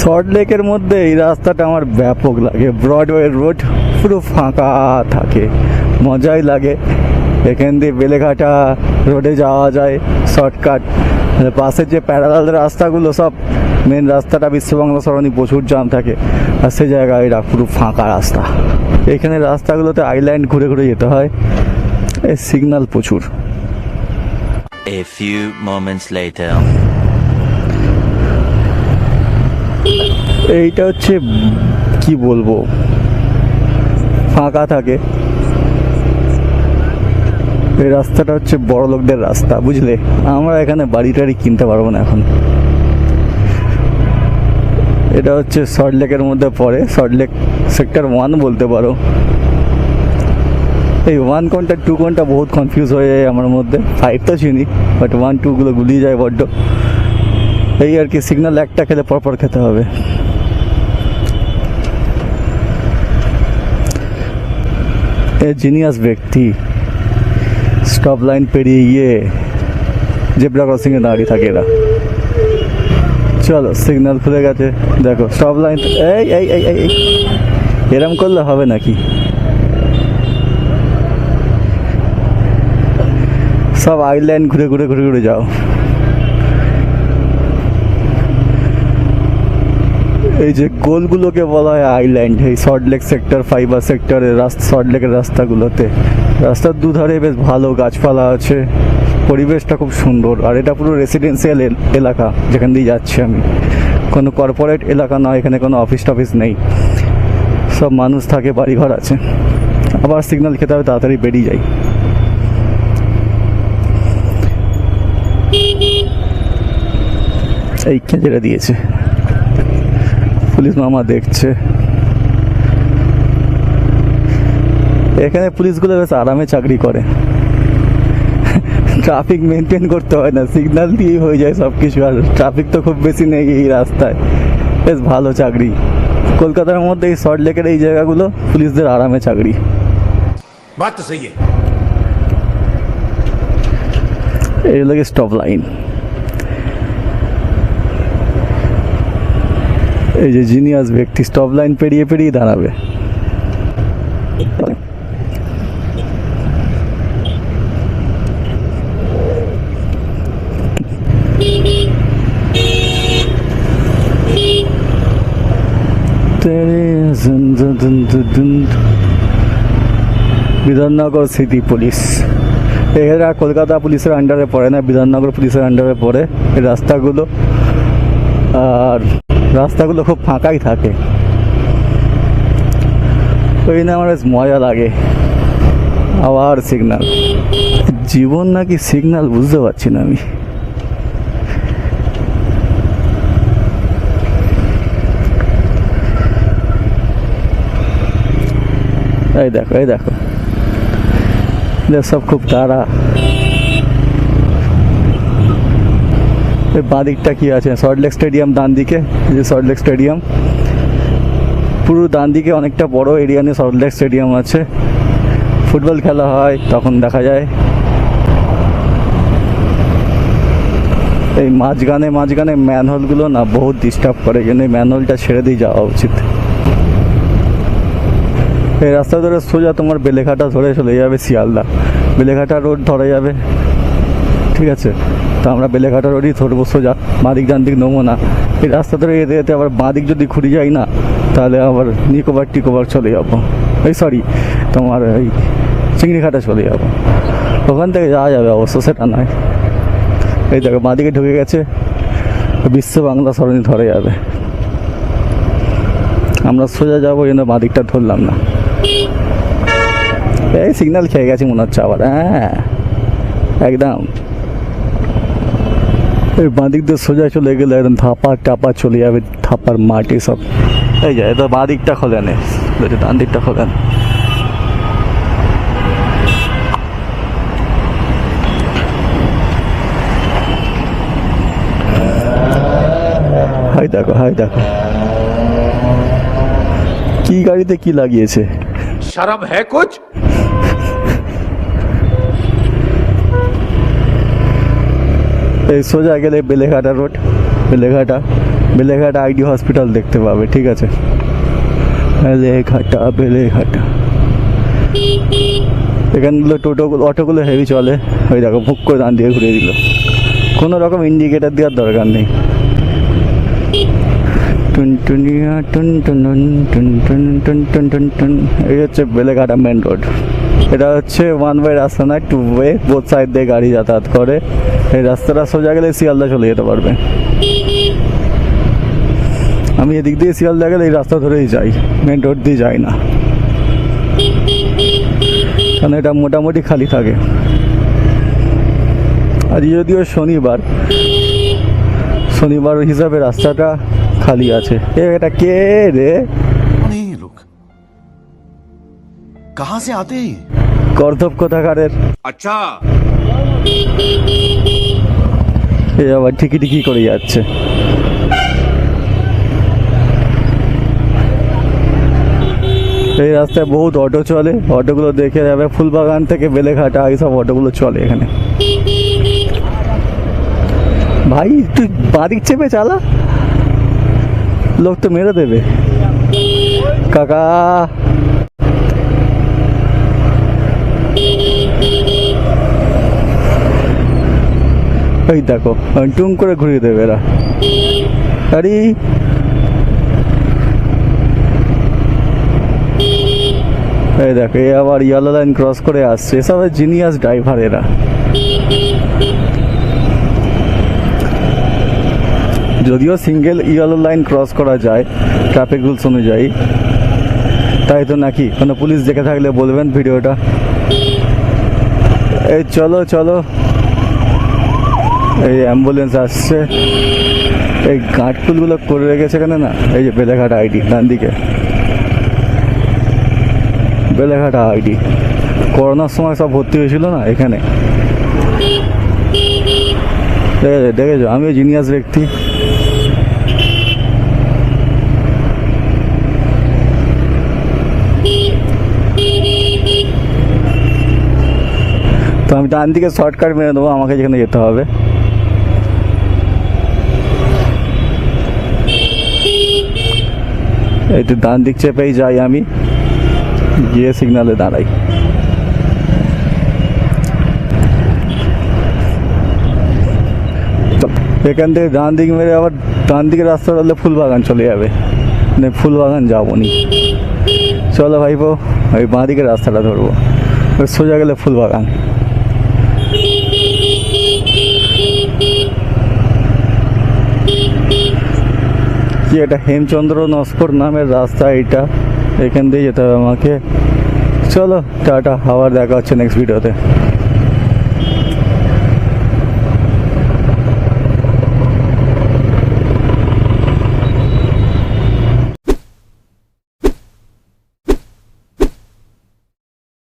Salt লেকের মধ্যে এই রাস্তাটা আমার ব্যাপক লাগে। ব্রডওয়ে রোড পুরো ফাঁকা থাকে। মজাই লাগে। এখান দিয়ে বেলেঘাটা রোডে যাওয়া যায় শর্টকাট পাশের যে প্যারালাল রাস্তাগুলো সব মেন রাস্তাটা বিশ্ববাংলা সরণি প্রচুর জাম থাকে। আর সে জায়গায় এটা পুরো ফাঁকা রাস্তা। এখানে রাস্তাগুলোতে আইল্যান্ড ঘুরে ঘুরে যেতে হয়। এই সিগন্যাল প্রচুর। A few moments later. এইটা হচ্ছে কি বলব? ফাঁকা থাকে। এই রাস্তাটা হচ্ছে বড় লোকদের রাস্তা, বুঝলে? আমরা এখানে বাড়ি টাড়ি কিনতে পারব না এখন। এটা হচ্ছে সল্ট লেকের মধ্যে পড়ে। সল্ট লেক সেক্টর ওয়ান বলতে পারো। এই ওয়ান কোনটা টু কোনটা বহুত কনফিউজ হয়ে যায় আমার মধ্যে। ফাইভ তো চিনি বাট ওয়ান টুগুলো গুলিয়ে যায় বড্ড। এই আর কি সিগনাল একটা খেলে পরপর খেতে হবে। জিনিয়াস ব্যক্তি স্টপ লাইন পেরিয়ে গিয়ে জেব্রা ক্রসিংয়ে দাঁড়িয়ে থাকে এরা। চলো সিগন্যাল খুলে গেছে। দেখো স্টপ লাইন এই এই এই এই। এরম করলে হবে নাকি? সব আইল্যান্ড ঘুরে ঘুরে ঘুরে ঘুরে যাও। এই যে গোলগুলোকে বলা হয় আইল্যান্ড, এই সল্ট লেক সেক্টর, ফাইবার সেক্টরের রাস্তা, সল্ট লেকের রাস্তাগুলোতে। রাস্তার দুধারে বেশ ভালো গাছপালা আছে, পরিবেশটা খুব সুন্দর, আর এটা পুরো রেসিডেন্সিয়াল এলাকা, যেখান দিয়ে যাচ্ছি আমি। কোনো কর্পোরেট এলাকা নয় এখানে কোনো অফিস টফিস নেই। সব মানুষ থাকে, বাড়িঘর আছে। আবার সিগন্যাল খেতে হবে, তাড়াতাড়ি বেরিয়ে যাই। এই কেঁচেরা দিয়েছে। পুলিশ মামা দেখছে। এখানে পুলিশগুলো বেশ আরামে চাকরি করে। ট্রাফিক মেনটেন করতে হয় না সিগনাল দিয়েই হয়ে যায় সব কিছু আর ট্রাফিক তো খুব বেশি নেই এই রাস্তায়। বেশ ভালো চাকরি। কলকাতার মধ্যে এই শর্ট লেকের এই জায়গাগুলো পুলিশদের আরামে চাকরি। এই লাগে স্টপ লাইন এই যে জিনিয়াস ব্যক্তি স্টপ লাইন পেরিয়ে পেরিয়ে দাঁড়াবে। Bidhannagar city police. এরা কলকাতা পুলিশের আন্ডারে পড়ে না, বিধাননগর পুলিশের আন্ডারে পড়ে এই রাস্তাগুলো। আর রাস্তাগুলো খুব ফাঁকাই থাকে। ওই না আমার বেশ মজা লাগে। আবার সিগন্যাল জীবন নাকি সিগন্যাল বুঝতে পারছি না আমি। এই দেখো এই দেখো। সব খুব তাড়া। এই বাঁ দিকটা কি আছে? সল্টলেক স্টেডিয়াম ডান দিকে যে সল্টলেক স্টেডিয়াম পুরো ডান দিকে অনেকটা বড় এরিয়া নিয়ে সল্টলেক স্টেডিয়াম আছে। ফুটবল খেলা হয়, তখন দেখা যায়। এই মাঝখানে মাঝখানে ম্যানহোলগুলো না বহুত ডিস্টার্ব করে, এই ম্যানহোলটা ছেড়ে দিয়ে যাওয়া উচিত। এই রাস্তা ধরে সোজা তোমার বেলেঘাটা ধরে চলে যাবে শিয়ালদা। বেলেঘাটা রোড ধরে যাবে। ঠিক আছে। তো আমরা বেলেঘাটা রোডই ধরবো সোজা বাঁদিক ডান দিক নেব না। এই রাস্তা ধরে যেতে যেতে আবার বাঁদিক যদি ঘুরে যাই না, তাহলে আবার নিকোবার টিকোবার চলে যাব। এই সরি তোমার এই চিংড়িঘাটা চলে যাব। ওখান থেকে যাওয়া যাবে অবশ্য, সেটা নয়। এই দেখো, বাঁদিকে ঢুকে গেছে, বিশ্ব বাংলা সরণি ধরে যাবে। আমরা সোজা যাব, কিন্তু বাঁদিকটা ধরলাম না। এই সিগন্যাল খেয়ে গেছে মনে হচ্ছে আবার হ্যাঁ। একদম। ওই বাঁদিক দিয়ে সোজা চলে গেলে একদম থাপার টাপা চলে যাবে থাপার মাটি সব এই যায় তো বাঁদিকটা খোলেন ডান দিকটা খোলে হাই দেখো হাই দেখো কি গাড়িতে কি লাগিয়েছে শরম হ্যাঁ কুছ এই সোজা গেলে Beleghata road, Beleghata. Beleghata ID hospital দেখতে পাবে, ঠিক আছে? বেলেঘাটা বেলেঘাটা। এখানগুলো টোটোগুলো অটোগুলো হেভি চলে। ওই দেখো, ভুক করে দান দিয়ে ঘুরিয়ে দিল। কোনো রকম ইন্ডিকেটার দেওয়ার দরকার নেই। টুনটুনিয়া টুন টুন টুন টুন টুন টুন টুন এই হচ্ছে বেলেঘাটা মেন রোড এটা হচ্ছে ওয়ান ওয়ে রাস্তা নয় টু ওয়ে বোথ সাইড দিয়ে গাড়ি যাতায়াত করে। এই রাস্তাটা সোজা গেলে শিয়ালদা চলে যেতে পারবে। আমি এদিক দিয়ে শিয়ালদা গেলে এই রাস্তা ধরেই যাই মেন রোড দিয়ে যাই না। কারণ এটা মোটামুটি খালি থাকে। আজ যদিও শনিবার শনিবার হিসাবে রাস্তাটা খালি আছে। এ, এটা কে রে? कहां से आते हैं ये? কর্তব কোথাকারের अच्छा এ আবার ঠিকি ঠিকি করে যাচ্ছে এই রাস্তায় বহুত অটো চলে অটোগুলো দেখে যাবে ফুলবাগান থেকে বেলেঘাটা এইসব অটোগুলো চলে এখানে ভাই তুই বাদিক চেপে চালা লোক তো মেরে দেবে কাকা এই দেখো টুং করে ঘুরিয়ে দেবে এরা। আরে, এই দেখো, এ আবার ইয়েলো লাইন ক্রস করে আসছে। এসব জিনিয়াস ড্রাইভার এরা। যদিও সিঙ্গেল ইয়েলো লাইন ক্রস করা যায় ট্রাফিক রুলস অনুযায়ী। তাই তো নাকি? কোনো পুলিশ দেখে থাকলে বলবেন ভিডিওটা। এই চলো চলো। এই অ্যাম্বুলেন্স আসছে। এই গাঁটফুলগুলো করে রেখেছে এখানে না? এই যে বেলেঘাটা আইডি ডান দিকে। বেলেঘাটা আইডি করোনার সময় সব ভর্তি হয়েছিল না এখানে? দেখেছ আমিও জিনিয়াস ব্যক্তি। তো আমি ডান দিকে শর্টকাট মেরে দেবো, আমাকে যেখানে যেতে হবে। এই তো ডান দিক চেপেই যাই আমি, গিয়ে সিগনালে দাঁড়াই। এখান থেকে ডান দিক মেরে আবার ডান দিকে রাস্তা ধরলে ফুলবাগান চলে যাবে। মানে ফুলবাগান যাব নি। চলো ভাইপো, ওই বাঁ দিকে রাস্তাটা ধরবো। সোজা গেলে ফুলবাগান কি এটা হেমচন্দ্র নস্কর নামের রাস্তা এটা? এখান দিয়ে যেতে হবে আমাকে। চলো, টাটা, আবার দেখা হচ্ছে নেক্সট ভিডিওতে